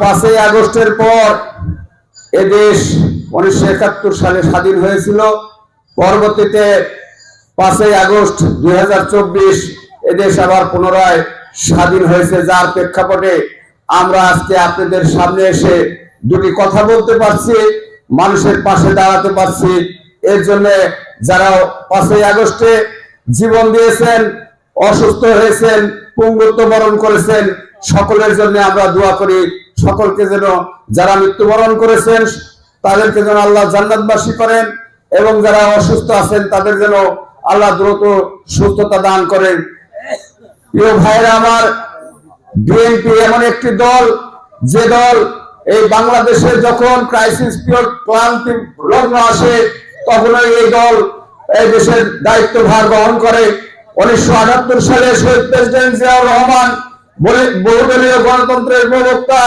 পাঁচই আগস্টের পর এদেশ উনিশশো একাত্তর সালে স্বাধীন হয়েছিল। পরবর্তীতে পাঁচই আগস্ট দুই এদেশ আবার পুনরায় স্বাধীন হয়েছে। যার প্রেক্ষাপটে আমরা আজকে আপনাদের সামনে এসে দুটি কথা বলতে পারছি, মানুষের পাশে দাঁড়াতে পারছি। এর জন্য যারা পাঁচই আগস্টে জীবন দিয়েছেন, অসুস্থ হয়েছেন, পুঙ্গত্ব বরণ করেছেন, সকলের জন্য আমরা দোয়া করি। সকলকে যেন যারা মৃত্যুবরণ করেছেন, তাদেরকে যেন আল্লাহ জান্নাতবাসী করেন এবং যারা অসুস্থ আছেন, তাদের যেন আল্লাহ দ্রুত সুস্থতা দান করেন। প্রিয় ভাইরা আমার বিএনপি এমন একটি দল, যে দল এই বাংলাদেশে যখন ক্রাইসিস পিরিয়ড ক্লান্তি লগ্ন আসে, তখনই এই দল এই দেশের দায়িত্বভার গ্রহণ করে। উনিশশো আটাত্তর সালে শহীদ প্রেসিডেন্ট জিয়াউর রহমান বহুদলীয় গণতন্ত্রের প্রবক্তা,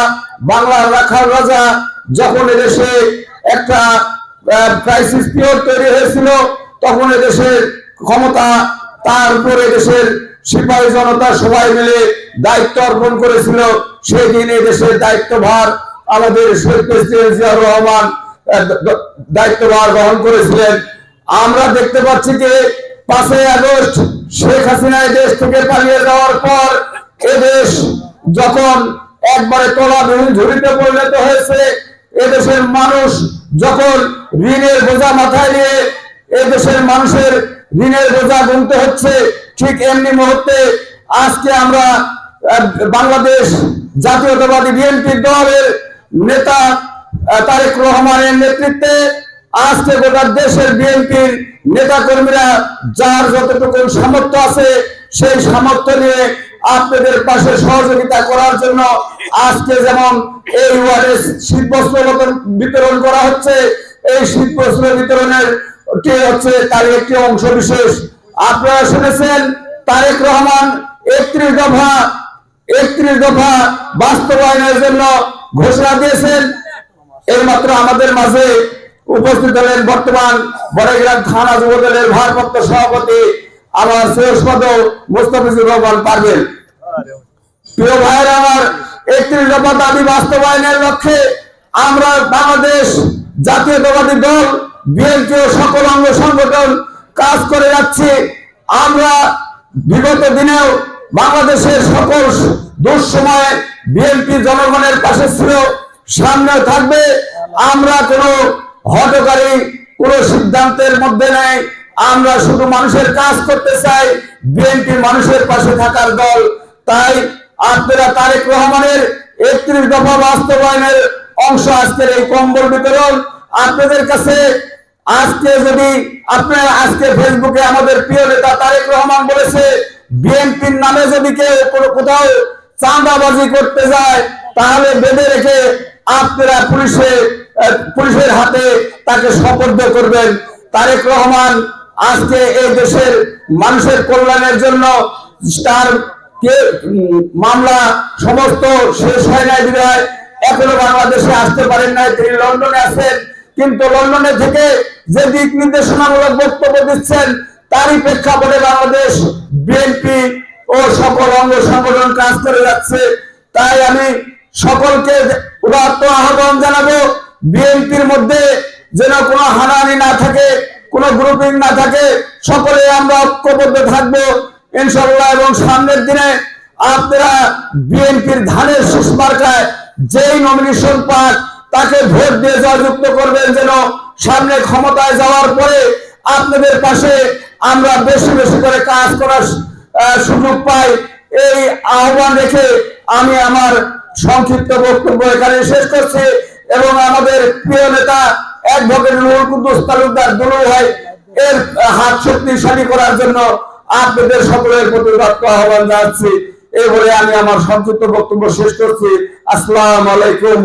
বাংলার রাখাল রাজা, যখন এদেশে একটা ক্রাইসিস পিরিয়ড তৈরি হয়েছিল, তখন এদেশের ক্ষমতা তার উপরে দেশের সিপাহী জনতা সবাই মিলে দায়িত্ব অর্পণ করেছিল, সেই দিন দেশের দায়িত্বভার আমাদের শহীদ রহমান দায়িত্বভার গ্রহণ করেছিলেন। আমরা দেখতে পাচ্ছি যে পাঁচই আগস্ট শেখ হাসিনা দেশ থেকে পালিয়ে যাওয়ার পর এদেশ যখন একবারে তলাবিহীন ঝুড়িতে পরিণত হয়েছে এদেশের মানুষ যখন ঋণের বোঝা মাথায় নিয়ে এদেশের মানুষের ঋণের বোঝা গুনতে হচ্ছে, ঠিক এমনি মুহূর্তে আজকে আমরা বাংলাদেশ জাতীয়তাবাদী বিএনপি দলের নেতা তারেক রহমানের নেতৃত্বে আজকে গোটা দেশের বিএনপির নেতা কর্মীরা যার যতটুকু সামর্থ্য আছে, সেই সামর্থ্য নিয়ে আপনাদের পাশে সহযোগিতা করার জন্য আজকে যেমন এই শীত বস্ত্র বিতরণ করা হচ্ছে, এই শীত বস্ত্র বিতরণের হচ্ছে তার একটি অংশ বিশেষ। আপনারা শুনেছেন তারেক রহমান একত্রিশ দফা একত্রিশ দফা বাস্তবায়নের জন্য ঘোষণা দিয়েছেন। এর মাত্র আমাদের মাঝে উপস্থিত হলেন বর্তমান বড়গ্রাম থানা যুব দলের ভারপ্রাপ্ত সভাপতি আমার শ্রেষ্ঠপদ মোস্তাফিজুর রহমান পারবেন। প্রিয় ভাইয়ের, আমার একত্রিশ দফা দাবি বাস্তবায়নের লক্ষ্যে আমরা বাংলাদেশ জাতীয়তাবাদী দল, বিএনপি সকল অঙ্গ সংগঠন কাজ করে যাচ্ছি। আমরা বিগত দিনেও বাংলাদেশের সকল দুঃসময়ে বিএনপি জনগণের পাশে ছিল, সামনে থাকবে। আমরা কোনো হটকারী কোনো সিদ্ধান্তের মধ্যে নেই। আমরা শুধু মানুষের কাজ করতে চাই বিএনপি মানুষের পাশে থাকার দল। তাই আপনারা তারেক রহমানের একত্রিশ দফা বাস্তবায়নের অংশ আজকের এই কম্বল বিতরণ। আপনাদের কাছে আজকে যদি আপনারা আজকে ফেসবুকে আমাদের প্রিয় নেতা তারেক রহমান বলেছে বিএনপির নামে যদি কেউ কোনো কোথাও চাঁদাবাজি করতে যায়, তাহলে বেঁধে রেখে আপনারা পুলিশে পুলিশের হাতে তাকে সপর্দ করবেন। তারেক রহমান আজকে এই দেশের মানুষের কল্যাণের জন্য তার মামলা সমস্ত শেষ হয় নাই বিধায়। এখনও বাংলাদেশে আসতে পারেন নাই। তিনি লন্ডনে আছেন। কিন্তু লন্ডনে থেকে যে দিক নির্দেশনামূলক বক্তব্য দিচ্ছেন, তারই প্রেক্ষাপটে বাংলাদেশ বিএনপি ও সকল অঙ্গ সংগঠন কাজ করে যাচ্ছে। তাই আমি সকলকে উদাত্ত আহ্বান জানাব বিএনপির মধ্যে যেন কোনো হানাহানি না থাকে। কোনো গ্রুপিং না থাকে, সকলে আমরা ঐক্যবদ্ধ থাকব। ইনশাল্লাহ এবং সামনের দিনে আপনারা বিএনপির ধানের শীষ মার্কায় যেই নমিনেশন পাক, তাকে ভোট দিয়ে জয়যুক্ত করবেন যেন সামনে ক্ষমতায় যাওয়ার পরে আপনাদের পাশে আমরা বেশি বেশি করে কাজ করার সুযোগ পাই। এই আহ্বান রেখে আমি আমার সংক্ষিপ্ত বক্তব্য এখানে শেষ করছি, এবং আমাদের প্রিয় নেতা অ্যাডভোকেট নুরুল কুদ্দুস তালুকদার দুলু ভাই, এর হাত শক্তিশালী করার জন্য আপনাদের সকলের প্রতি উদাত্ত আহ্বান জানাচ্ছি। এবারে আমি আমার সংক্ষিপ্ত বক্তব্য শেষ করছি। আসসালাম আলাইকুম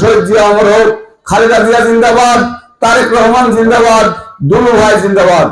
শহীদ জিয়া অমর হোক, খালেদা জিয়া জিন্দাবাদ, তারেক রহমান জিন্দাবাদ দুলু ভাই জিন্দাবাদ।